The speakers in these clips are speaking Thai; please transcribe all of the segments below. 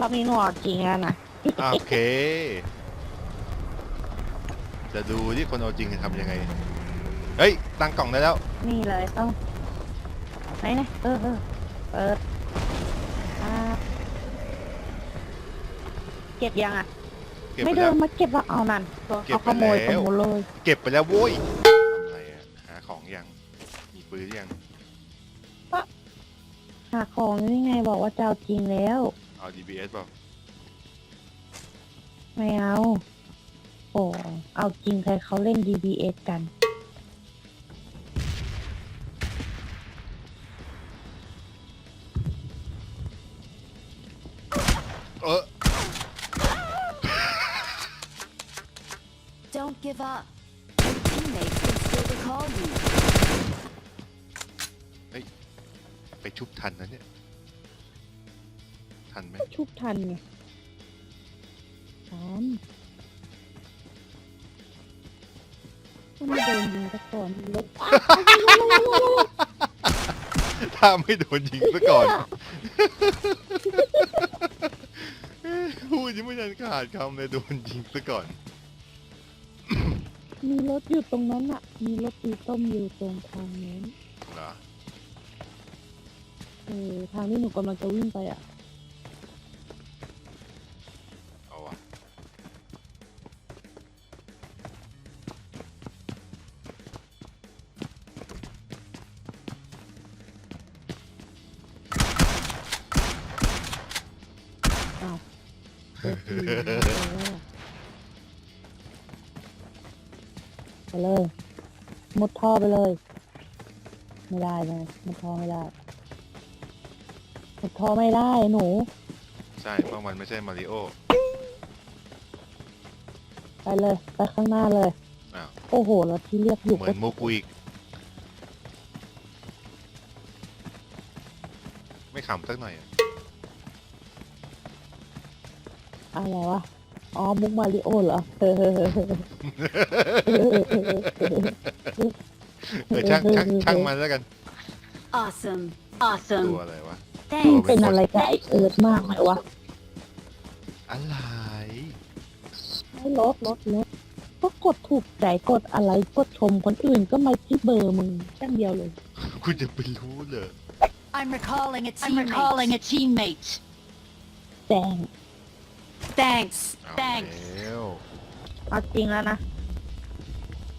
รอบนี้หนูเอาจริงแล้วนะอะโอเค จะดูที่คนเอาจริงจะทำยังไง เฮ้ย ตั้งกล่องได้แล้ว นี่เลยต้องไหนนะเออเออเปิดอ่าเก็บยังอะ เก็บไม่ไปเดิแล้วนมาเก็บแล้วเอานั่นเก็บเขาไปขโมยแล้ขวโมยเลยเก็บไปแล้วโว้ยทำอะไรอะหาของยัง มีปืนยัง หาของนี่ไงบอกว่าจะเอาจริงแล้ว เอา DBS เปล่าไม่เอา โอ้เอาจริงใครเขาเล่น DBS กัน เออ Don't give up. Your teammates can still recall you. ไปชุบทันนะเนี่ย ทันไหมชุบทันไงทันถ้าไม่โดนยิงซะก่อนรถถ้าไม่โดนยิงซะก่อนพูดยังไม่ทันขาดคำเลยโดนยิงซะก่อน มีรถอยู่ตรงนั้นอะ มีรถสีส้มอยู่ตรงทางนั้นเหรอ เออทางที่หนูกำลังจะวิ่งไปอะ ไปเลยมุดท่อไปเลย ไม่ได้เลยมุดท่อไม่ได้มุดท่อไม่ได้หนู ใช่เพราะมันไม่ใช่มาริโอ ไปเลย ไปข้างหน้าเลย อ้าว โอ้โหแล้วที่เรียกอยู่เหมืก็อนมุกกูอีก ไม่ขำสักหน่อยอะ อะไรวะ อ๋อ มุกมาริโอเหรอเออเออช่างช่างช่างมันแล้วกัน Awesome. ตั Awesome. วอะไรวะ Thanks. เป็นอะไรกับไอเอิร์ธมากไหมวะอะไร ไม่ลดลดลดก็กดถูกใจกดอะไรกดชมคนอื่นก็ไมาที่เบอร์มึงแค่เดียวเลย คุณจะไปรู้เหรอ I'm recalling a teammate. I'm recalling a teammate. แจ้ง Thanks. เอา Thanks. แล้วเอาจริงแล้วนะ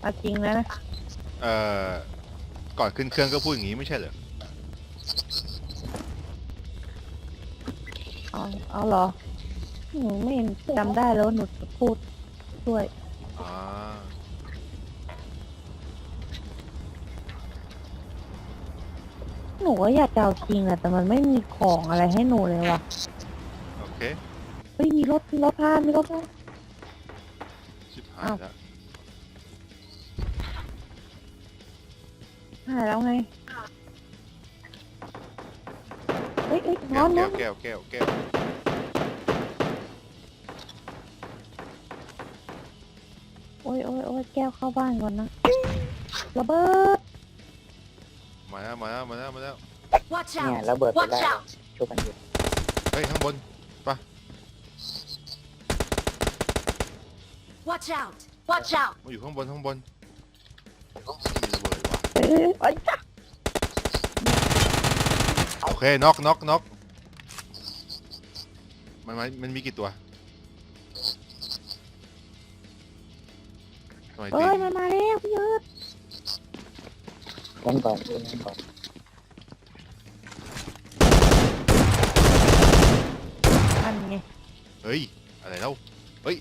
เอาจริงแล้วนะเอ่อ ก่อนขึ้นเครื่องก็พูดอย่างนี้ไม่ใช่เหรอ เอาเอาเหรอหนูไม่เห็นจำได้แล้วว่าหนูจะพูดด้วยอ่าหนูก็อยากจะเอาจริงอะแต่มันไม่มีของอะไรให้หนูเลยว่ะโอเคเฮ้ยมีรถมีรถพานมีรถพานชิบหายอ้าว แล้วหายแล้วไงเฮ้ยเฮ้ยนแก้อวนนแก้อนวแก้วแก้วแก้วโอ้ยโอ้ยโอ้ยแก้วเข้าบ้านก่อนนะระเบิดมาแล้วมาแล้วมาแล้วมาแล้ว Watch เนี่ย out. ระเบิดไป Watch ได้ out. ช่วยกันอยู่เฮ้ยข้างบน Watch out. Watch out. มาอยู่ข้างบนข้างบนมีระเบิดว่ะเอ้ยเอ้ยจ้ะโอเคน็อกน็อกน็อกมันมันมันมีกี่ตัวทำไมเอ้ตียมันมาแล้วพี่เอิร์ธเล่นก่อนเล่นก่อนอันไงเฮ้ยอะไรแล้วเฮ้ย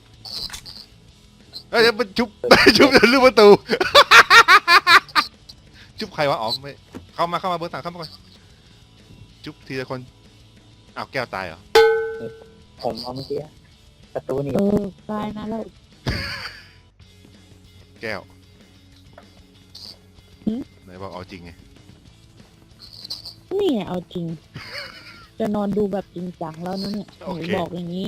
เฮ้ยเดี๋ยวมันชุบ ชุบเรื่องประตู ชุบใครวะอ๋อไม่เข้ามาเข้ามาเบอร์สามเข้ามาก่อนจุบทีละคนอ้าวแก้วตายเหรอผมเอาเมื่อกี้ประตูนี่เออตายนะเลยแก้วหืมไหนบอกเอาจริงไงนี่ไงเอาจริง จะนอนดูแบบจริงจังแล้วนะเนี่ยหโอนูเคบอกอย่างนี้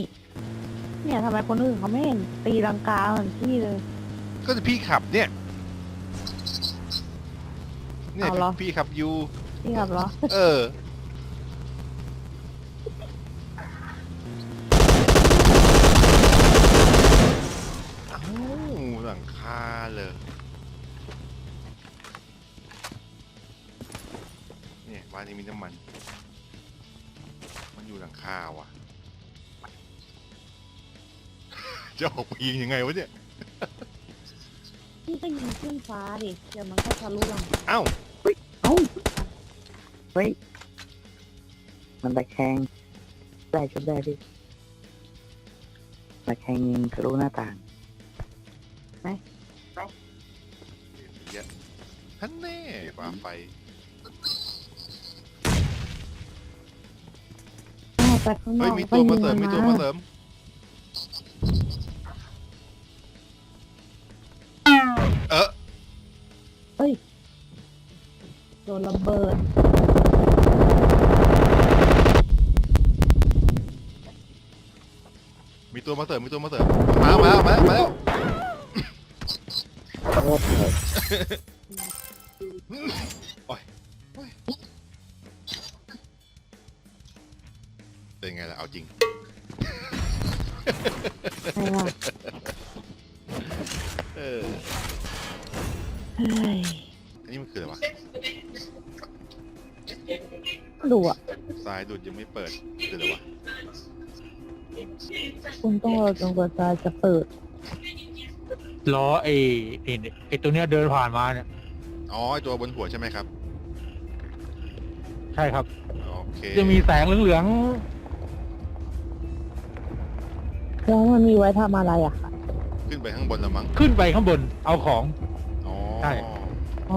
เนี่ยทำไมคนอื่นเขาไม่เห็นตีลังกาเหมือนพี่เลย ก็จะพี่ขับเนี่ย เนี่ยพี่ขับอยู่พี่ขับเหรอ เอออ้าหลังคาเลยเนี่ยบ้านนี้มีน้ำมัน มันอยู่หลังคาว่ะ จะออกไปยิงยังไงวะเนี่ย พี่ก็ยิงขึ้นฟ้าดิ เดี๋ยวมันก็ทะลุหลังเอ้าเอ้าเฮ้ย มันตะแคงได้ชุบได้พี่ตะแคงยิงทะลุหน้าต่างเยอะท่านแน่ฟ้าไฟอ้าวแต่ข้างนเฮ้อยกมีตัวมาเสริม มีตัวมาเสริม มีตัวมาเสริมมีตัวมาเสริมมามามาแล้วมาแล้วโอ้โหเป็นไงล่ะเอาจริง ใช่ป่ะเออเฮ้ยอันนี้มันคืออะไรวะดูอะทรายดูดยังไม่เปิดคืออะไรวะ คุณต้องรอจนกว่าจะจะเปิด ล้อไอ้ไอ้ไอ้ตัวเนี้ยเดินผ่านมาเนี่ย อ๋อไอตัวบนหัวใช่ไหมครับ ใช่ครับ โอเค จะมีแสงเหลืองแล้วมันมีไว้ทำอะไรอะขึ้นไปข้างบนแล้วมั้ง ๆขึ้นไปข้างบนเอาของ อ๋อ ใช่ อ๋อ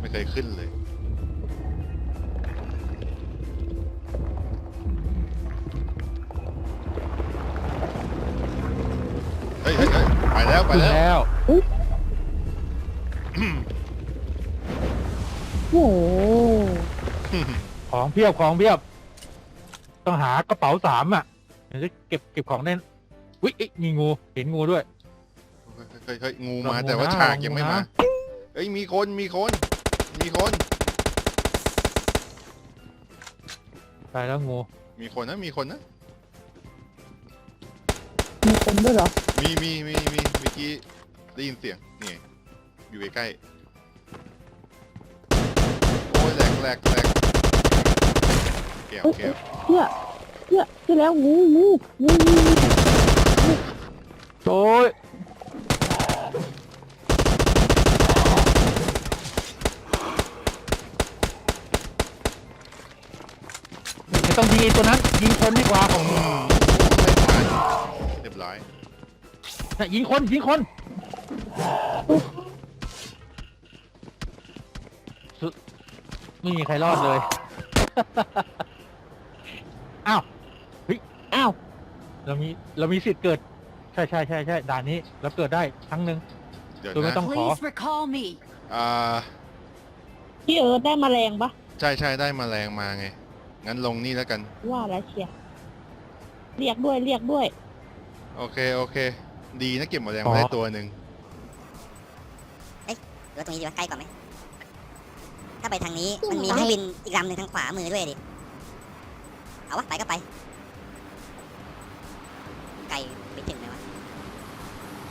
ไม่เคยขึ้นเลย ไปแล้วไปขึ้นแล้ว แล้วโอ้โหของเพียบของเพียบ ต้องหากระเป๋าสามอะเดี๋ยวจะเก็บเก็บของได้วิเอ๊ะมีงูเห็นงูด้วย เฮ้ยเฮ้ยงูลองมางูแต่ว่านะฉากยังไม่ลองงูมานะเฮ้ยมีคนมีคน มีคน ตายแล้วงู มีคนนะมีคนนะ มีคนด้วยเหรอ มีมีมีมีเมื่อกี้ได้ยินเสียง นี่ไงอยู่ใกล้ๆโอ้ยแหลกแหลกแหลกแก้วแก้วเชื่อเชื่อเชื่อแล้วงูงูงูงูงูโอ้ยไม่ต้องยิงไอ้ตัวนั้นยิงคนดีกว่าของไม่ผ่านเรียบร้อยน่ะยิงคนยิงคนสุดไม่มีใครรอดเลย อ้าวอ้าวเรามีเรามีสิทธิ์เกิด ใช่ใช่ใช่ใช่ด่านนี้เราเกิดได้ครั้งหนึ่ง เดี๋ยวโดยไม่นะต้องขอ Please recall me. อ่าพี่เอิร์ธได้แมลงปะใช่ใช่ได้แมาแรงมาไง งั้นลงนี่แล้วกัน ว่าแล้วเชียร์เรียกด้วยเรียกด้วย โอเค โอเค ดีนะเก็บแมาแรงอ๋อมาได้ตัวหนึ่งหรือว่าตรงนี้ดีวะใกล้กว่าไหมถ้าไปทางนี้มันมีเครื่องบินอีกลำหนึ่งทางขวามือด้วยดิ เอาวะไปก็ไป ไกลไปถึงไหมวะ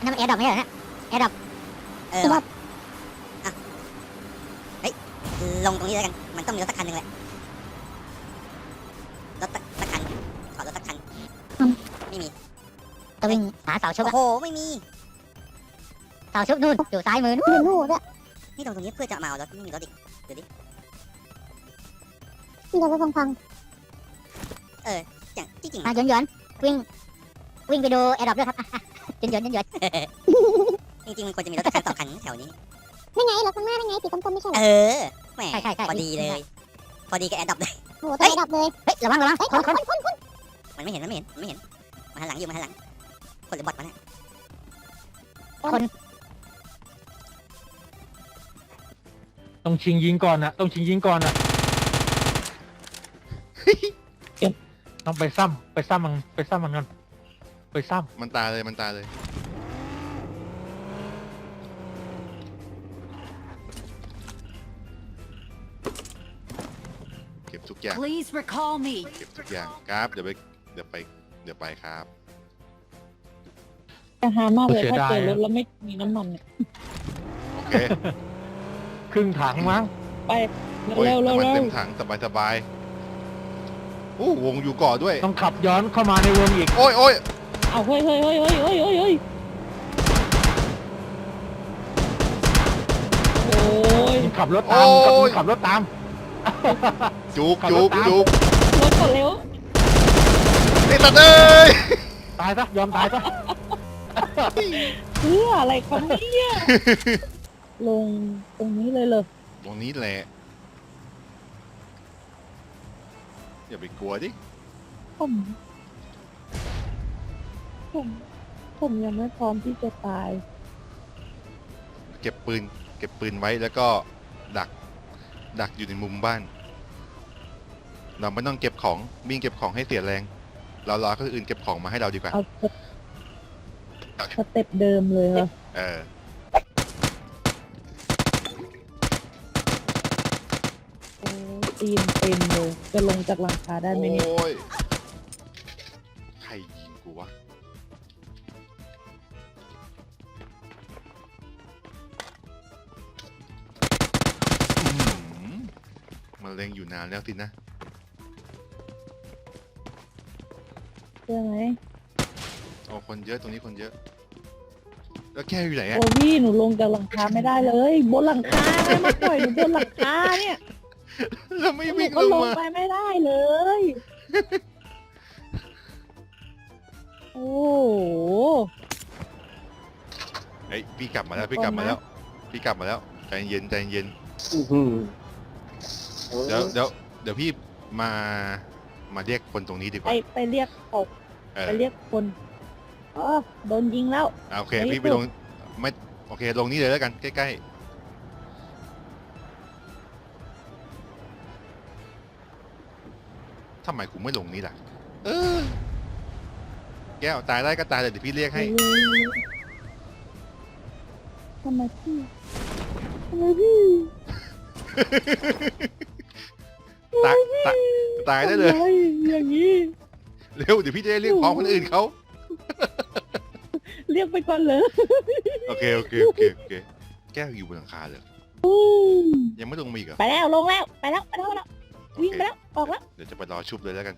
นั่นมันแอร์ดรอปไม่ใช่เหรอเนี่ยแอร์ดรอปเออว่ะอะเฮ้ยลงตรงนี้แล้วกัน มันต้องมีรถสักคันหนึ่งแหละ รถสักสักคัน ขอรถสักคัน ไม่มี ตวิ่งหาเสาชุบโอ้โหไม่มี เสาชุบนู่นอยู่ซ้ายมือนู่นนู่นด้วยนี่ตรงตรงนี้เพื่อจะมาเอารถไม่มีรถอีกที่เราไปพังอย่างจริงๆๆมาหยวนหยวนๆวิ่งวิ่งไปดูแอร์ดรอปด้วยครับหยวนหยวนหยวนจริงๆมันควรจะมีรถสักคันสองคันแถวนี้ๆไม่ไงรถข้างหน้าไม่ไงสีกลมๆไม่ใช่เหรเอออแหมใช่ใช่ใช่พอดีเลย พอดีกับแอร์ดับเลย โอ้โหตัวแอร์ดรอปเลยเฮ้ยระวังระวังคนคนคนคนมันไม่เห็นมันไม่เห็นมันไม่เห็นมาหันหลังอยู่มาหันหลัง คนหรือบอทมันน่ะต้องชิงยิงก่อนนะต้องชิงยิงก่อนนะต้องไปซ้ำไปซ้ำมันไปซ้ำมันกันไปซ้มันตายเลยมันตายเลย เก็บทุกอย่าง Please recall me. เก็บทุกอย่างครับ เดี๋ยวไป เดี๋ยวไป เดี๋ยวไปครับ แต่หามากเลยถ้าเจอรถแล้วไม่มีน้ำมันเนี่ยโอเคำครึ่งถังมั้งไปโอ้ยเร็วเร็วน้ำมันเร็เต็วมถังสบายสบายโอ้วงอยู่ก่อด้วย ต้องขับย้อนเข้ามาในวงอีกโอ้ยโอ้ยเอาเฮ้ยเฮ้ยเฮ้ยเฮ้ยเฮ้ยเฮ้ยเฮ้ยโอ้ยมึงขับรถตามมึงขับมึงขับรถตาม จุกขับรจุถกตาม จุกรถก่อนเร็วไอ้สัตว์เอ้ยตายซะยอมตายซะ เพื่ออะไรครับเนี่ยลงตรงนี้เลยเลยตรงนี้แหละ อย่าไปกลัวดิ ผม ผม ผมยังไม่พร้อมที่จะตาย เก็บปืน เก็บปืนไว้แล้วก็ดัก ดักอยู่ในมุมบ้าน เราไม่ต้องเก็บของวิ่งเก็บของให้เสียแรง เรารอคนอื่นเก็บของมาให้เราดีกว่า เอา สเตสเต็ปเดิมเลยเหรอเออ โอ้ตีนเต็มเลยจะลงจากหลังคาได้ไหมเนี่ย โอ้ย ใครยิงกูวะ อื้อหือมันเล็งอยู่นานแล้วสินะ เชื่อไหม โอ้คนเยอะตรงนี้คนเยอะ แล้วแก้วอยู่ไหนอะโอ้พี่หนูลงจากหลังคาไม่ได้เลย บนหลังคาไม่มาปล่อยหนูบนหลังคาเนี่ยแล้วไม่หนูวิ่งก็ลงลงมาไปไม่ได้เลย โอ้โห เฮ้ยพี่กลับมาแล้วพี่กลับมาแล้ว พี่กลับมาแล้วใจเย็นใจเย็นเดี๋ยวเดี๋ยวเดี๋ยวพี่มามาเรียกคนตรงนี้ดีกไปว่าไปเรียกออกเออไปเรียกคน อ๋อโดนยิงแล้ว อะโอเคไปพี่ไปลงไม่โอเคลงนี่เลยแล้วกันใกล้ๆทำไมกูไม่ลงนี่ล่ะ เออแก้วตายได้ก็ตายเลยเดี๋ยวพี่เรียกให้ ทำไมพี่ทำไมพี่ตายตายตายได้เลย ทำมอย่างนี้ เร็วเดี๋ยวพี่จะได้เรียกพร้อมคนอื่นเขาเรียกไปก่อนเลยโอเคโอเคโอเคโอเค แก้วอยู่บนหลังคาเลยยังไม่ลงมาอีกเหรอไปแล้วลงแล้วไปแล้วไปแล้วไปแล้วโอวิ่งเคไปแล้วออกแล้วเดี๋ยวจะไปรอชุบเลยแล้วกัน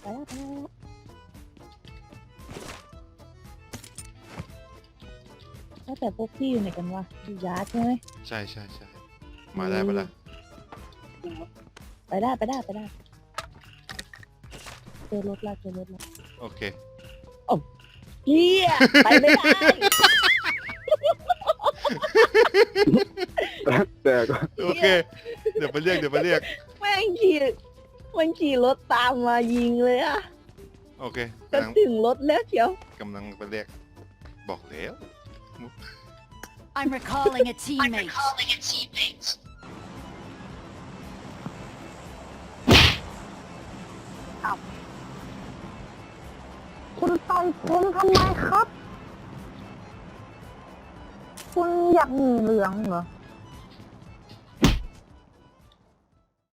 ไปแล้วไปแล้วแล้วแต่พวกพี่อยู่ไหนกันวะอยู่ยาร์ดใช่ไหมใช่ใช่ใช่มาได้ปะล่ะไปได้ไปได้ไปได้เจอรถละเจอรถละโอเค เฮียไปไม่ได้แต่ก็โอเค เดี๋ยวไปเรียกเดี๋ยวไปเรียก แม่งขี่มันขี่รถตามมายิงเลยอะโอเคจะกำลังถึงรถแล้วเชียวกำลังไปเรียก บอกแล้ว I'm recalling a teammate. คุณต่อยผมทำไมครับ คุณอยากมีเหลืองเหรอ